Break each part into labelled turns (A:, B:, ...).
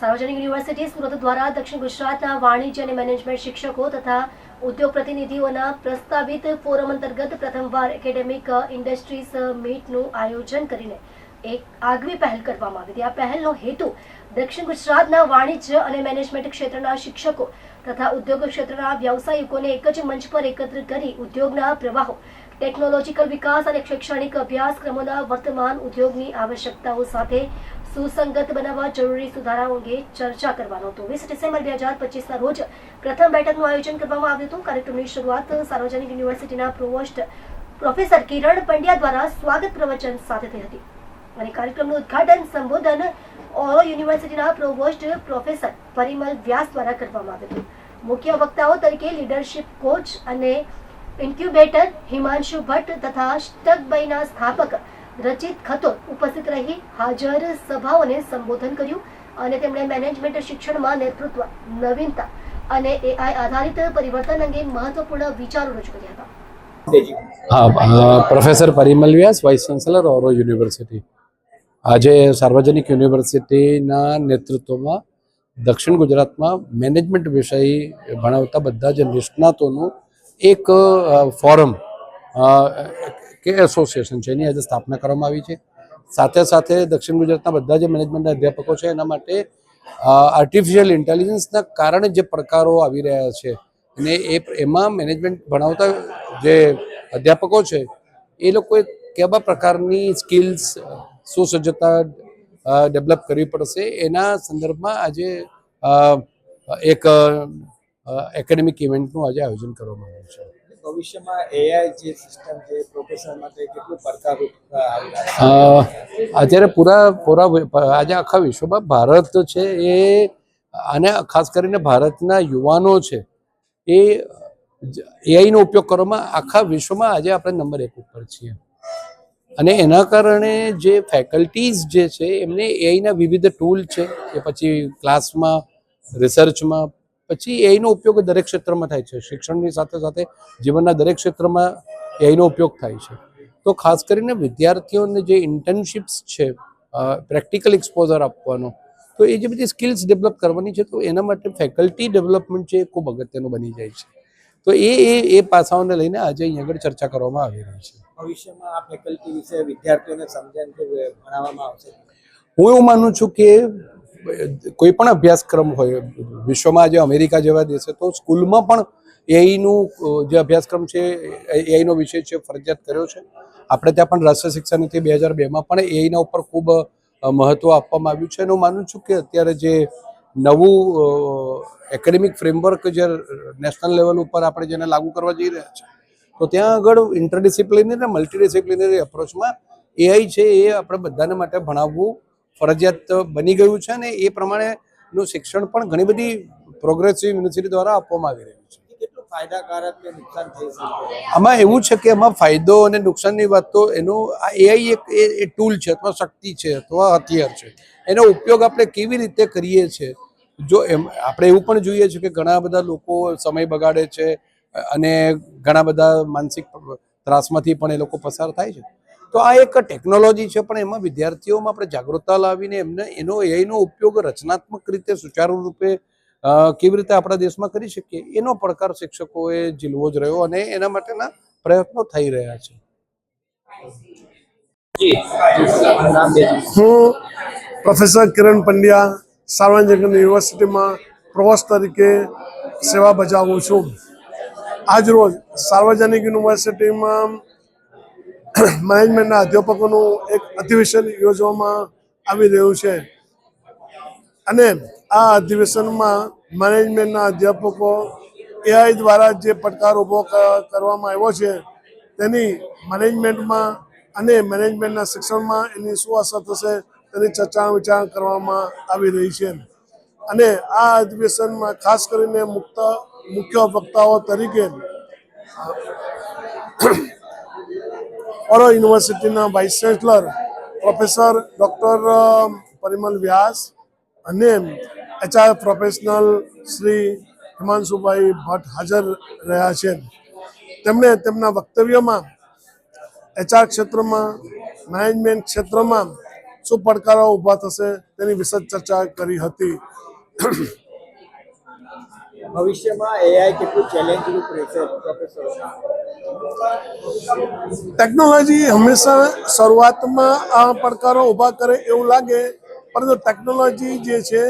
A: સાર્વજનિક યુનિવર્સિટી સુરત દ્વારા દક્ષિણ ગુજરાતના વાણિજ્ય અને મેનેજમેન્ટ શિક્ષકો તથા ઉદ્યોગ પ્રતિનિધિઓના પ્રસ્તાવિત ફોરમ અંતર્ગત પ્રથમવાર એકેડેમિક ઇન્ડસ્ટ્રીઝ મીટનું આયોજન કરીને એક આગવી પહેલ કરવામાં આવી હતી. આ પહેલનો હેતુ દક્ષિણ ગુજરાતના વાણિજ્ય અને મેનેજમેન્ટ ક્ષેત્રના શિક્ષકો તથા ઉદ્યોગ ક્ષેત્રના વ્યવસાયિકોને એક જ મંચ પર એકત્ર કરી ઉદ્યોગના પ્રવાહો, ટેકનોલોજીકલ વિકાસ અને શૈક્ષણિક અભ્યાસક્રમોના વર્તમાન ઉદ્યોગની આવશ્યકતાઓ સાથે સુસંગત બનાવવા જરૂરી સુધારાઓ અંગે ચર્ચા કરવાનો હતો. વીસ ડિસેમ્બર બે હજાર પચીસના રોજ પ્રથમ બેઠકનું આયોજન કરવામાં આવ્યું હતું. કાર્યક્રમની શરૂઆત સાર્વજનિક યુનિવર્સિટીના પ્રોવોસ્ટ પ્રોફેસર કિરણ પંડ્યા દ્વારા સ્વાગત પ્રવચન સાથે થઈ હતી અને કાર્યક્રમનું ઉદ્ઘાટન સંબોધન ઓરો યુનિવર્સિટીના પ્રોવોસ્ટ પ્રોફેસર પરિમલ વ્યાસ દ્વારા કરવામાં આવ્યું હતું. મુખ્ય વક્તાઓ તરીકે લીડરશિપ કોચ અને ઇન્ક્યુબેટર હિમાંશુ ભટ્ટ તથા સ્ટકબાઈના સ્થાપક રચિત ખતો ઉપસ્થિત રહી હાજર સભાઓને સંબોધન કર્યું અને તેમણે મેનેજમેન્ટ શિક્ષણમાં નેતૃત્વ, નવીનતા અને એઆઈ આધારિત પરિવર્તન અંગે મહત્વપૂર્ણ વિચારો રજૂ કર્યા હતા.
B: હા professor Parimal Vyas, vice chancellor, Auro university. આજે સાર્વજનિક યુનિવર્સિટીના નેતૃત્વમાં દક્ષિણ ગુજરાતમાં મેનેજમેન્ટ વિષય ભણાવતા બધા જ નિષ્ણાતોનું એક ફોરમ કે એસોસિએશન છે, એની આજે સ્થાપના કરવામાં આવી છે. સાથે સાથે દક્ષિણ ગુજરાતના બધા જે મેનેજમેન્ટના અધ્યાપકો છે, એના માટે આર્ટિફિશિયલ ઇન્ટેલિજન્સના કારણે જે પડકારો આવી રહ્યા છે, અને એ એમાં મેનેજમેન્ટ ભણાવતા જે અધ્યાપકો છે, એ લોકોએ કેવા પ્રકારની સ્કિલ્સ સુસજ્જતા ડેવલપ કરવી પડશે? એના સંદર્ભમાં આજે એક એકેડેમિક ઇવેન્ટનું આજે આયોજન કરવામાં આવ્યું છે.
C: ભવિષ્યમાં એઆઈ જે સિસ્ટમ છે કેટલું પડકારરૂપ
B: અત્યારે પૂરા પૂરા આજે આખા વિશ્વમાં ભારત છે એ, અને ખાસ કરીને ભારતના યુવાનો છે, એ એઆઈનો ઉપયોગ કરવામાં આખા વિશ્વમાં આજે આપણે નંબર એક ઉપર છીએ. અને એના કારણે જે ફેકલ્ટીઝ જે છે, એમને એઆઈના વિવિધ ટૂલ છે કે પછી ક્લાસમાં રિસર્ચમાં પછી એઆઈનો ઉપયોગ દરેક ક્ષેત્રમાં થાય છે. શિક્ષણની સાથે સાથે જીવનના દરેક ક્ષેત્રમાં એઆઈનો ઉપયોગ થાય છે. તો ખાસ કરીને વિદ્યાર્થીઓને જે ઇન્ટર્નશિપ્સ છે પ્રેક્ટિકલ એક્સપોઝર આપવાનો તો એ જે બધી સ્કિલ્સ ડેવલપ કરવાની છે તો એના માટે ફેકલ્ટી ડેવલપમેન્ટ છે એ ખૂબ અગત્યનું બની જાય છે. તો એ એ એ પાસાઓને લઈને આજે અહીં આગળ ચર્ચા કરવામાં આવી રહી છે.
C: ભવિષ્યમાં આ ફેકલ્ટી વિશે વિદ્યાર્થીઓને સમજાવીને કે ભણાવવામાં આવશે?
B: હું એવું માનું છું કે કોઈ પણ અભ્યાસક્રમ હોય, વિશ્વમાં આજે અમેરિકા જેવા દેશે તો સ્કૂલમાં પણ એઆઈનું જે અભ્યાસક્રમ છે એઆઈનો વિષય છે, ફરજિયાત કર્યો છે. આપણે ત્યાં પણ રાષ્ટ્રીય શિક્ષા નીતિ બે હજાર બેમાં પણ એઆઈના ઉપર ખૂબ મહત્ત્વ આપવામાં આવ્યું છે. અને હું માનું છું કે અત્યારે જે નવું એકેડેમિક ફ્રેમવર્ક જે નેશનલ લેવલ ઉપર આપણે જેને લાગુ કરવા જઈ રહ્યા છે, તો ત્યાં આગળ ઇન્ટરડિસિપ્લિનરી અને મલ્ટીડિસિપ્લિનરી અપ્રોચમાં એઆઈ છે એ આપણે બધાને માટે ભણાવવું ફરજિયાત બની ગયું છે અને એ પ્રમાણેનું શિક્ષણ પણ ઘણી બધી પ્રોગ્રેસિવ યુનિવર્સિટી દ્વારા આપવામાં આવી રહ્યું છે.
C: કેટલું ફાયદાકારક કે નુકસાન થઈ
B: આમાં એવું છે કે એમાં ફાયદો અને નુકસાનની વાત તો એનું આ એઆઈ એક એ એ ટૂલ છે અથવા શક્તિ છે અથવા હથિયાર છે. એનો ઉપયોગ આપણે કેવી રીતે કરીએ છીએ? જો એમ આપણે એવું પણ જોઈએ છે કે ઘણા બધા લોકો સમય બગાડે છે અને ઘણા બધા માનસિક ત્રાસમાંથી પણ એ લોકો પસાર થાય છે. તો આ એક ટેકનોલોજી છે પણ એમાં વિદ્યાર્થીઓમાં આપણે જાગૃતતા લાવીને એમને એનો એઆઈનો ઉપયોગ રચનાત્મક રીતે સુચારુ રૂપે કેવી રીતે આપણા દેશમાં કરી શકીએ એનો પડકાર શિક્ષકોએ ઝીલવો જ રહ્યો અને એના માટેના પ્રયત્નો થઈ રહ્યા છે.
D: હું પ્રોફેસર કિરણ પંડ્યા સાર્વજનિક યુનિવર્સિટીમાં પ્રવાસ તરીકે સેવા બજાવું છું. આજરોજ સાર્વજનિક યુનિવર્સિટીમાં મેનેજમેન્ટના અધ્યાપકોનું એક અધિવેશન યોજવામાં આવી રહ્યું છે. અને આ અધિવેશનમાં મેનેજમેન્ટના અધ્યાપકો એઆઈ દ્વારા જે પડકાર ઊભો કરવામાં આવ્યો છે, તેની મેનેજમેન્ટમાં અને મેનેજમેન્ટના શિક્ષણમાં એની શું અસર થશે, તેની ચર્ચા વિચાર કરવામાં આવી રહી છે. અને આ અધિવેશનમાં ખાસ કરીને મુક્ત, મુખ્ય વક્તાઓ તરીકે ઓરો યુનિવર્સિટીના vice chancellor professor doctor Parimal Vyas અને એચઆર પ્રોફેશનલ શ્રી હિમાંશુભાઈ ભટ્ટ હાજર રહ્યા છે. તેમણે તેમના વક્તવ્યમાં એચઆર ક્ષેત્રમાં મેનેજમેન્ટ ક્ષેત્રમાં શું પડકારો ઊભા થશે તેની વિશદ ચર્ચા કરી હતી.
C: ભવિષ્યમાં એઆઈ કેટલું ચેલેન્જરૂપ રહેશે પ્રોફેસર
D: ટેકનોલોજી હંમેશા શરૂઆતમાં આ પડકારો ઊભા કરે એવું લાગે, પરંતુ ટેકનોલોજી જે છે,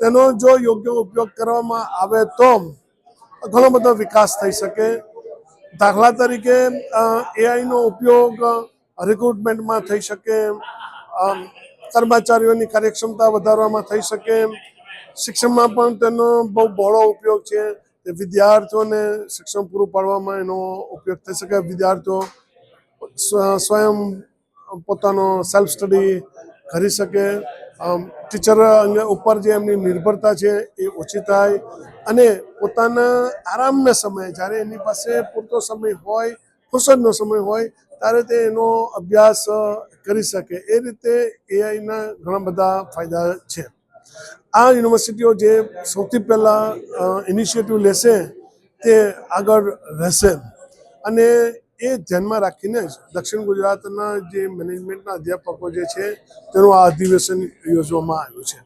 D: તેનો જો યોગ્ય ઉપયોગ કરવામાં આવે તો ઘણો બધો વિકાસ થઈ શકે. દાખલા તરીકે એઆઈનો ઉપયોગ રિક્રુટમેન્ટમાં થઈ શકે કર્મચારીઓની કાર્યક્ષમતા વધારવામાં થઈ શકે શિક્ષણમાં પણ તેનો બહુ બહોળો ઉપયોગ છે. વિદ્યાર્થીઓને શિક્ષણ પૂરું પાડવામાં એનો ઉપયોગ થઈ શકે. વિદ્યાર્થીઓ સ્વયં પોતાનો સેલ્ફ સ્ટડી કરી શકે. ટીચર ઉપર જે એમની નિર્ભરતા છે એ ઓછી થાય અને પોતાના આરામના સમયે, જ્યારે એની પાસે પૂરતો સમય હોય, ફુરસદનો સમય હોય, ત્યારે તે એનો અભ્યાસ કરી શકે. એ રીતે એઆઈના ઘણા બધા ફાયદા છે. આ યુનિવર્સિટીઓ જે સૌથી પહેલાં ઇનિશિયેટિવ લેશે તે આગળ રહેશે. અને એ ધ્યાનમાં રાખીને જ દક્ષિણ ગુજરાતના જે મેનેજમેન્ટના અધ્યાપકો જે છે તેનું આ અધિવેશન યોજવામાં આવ્યું છે.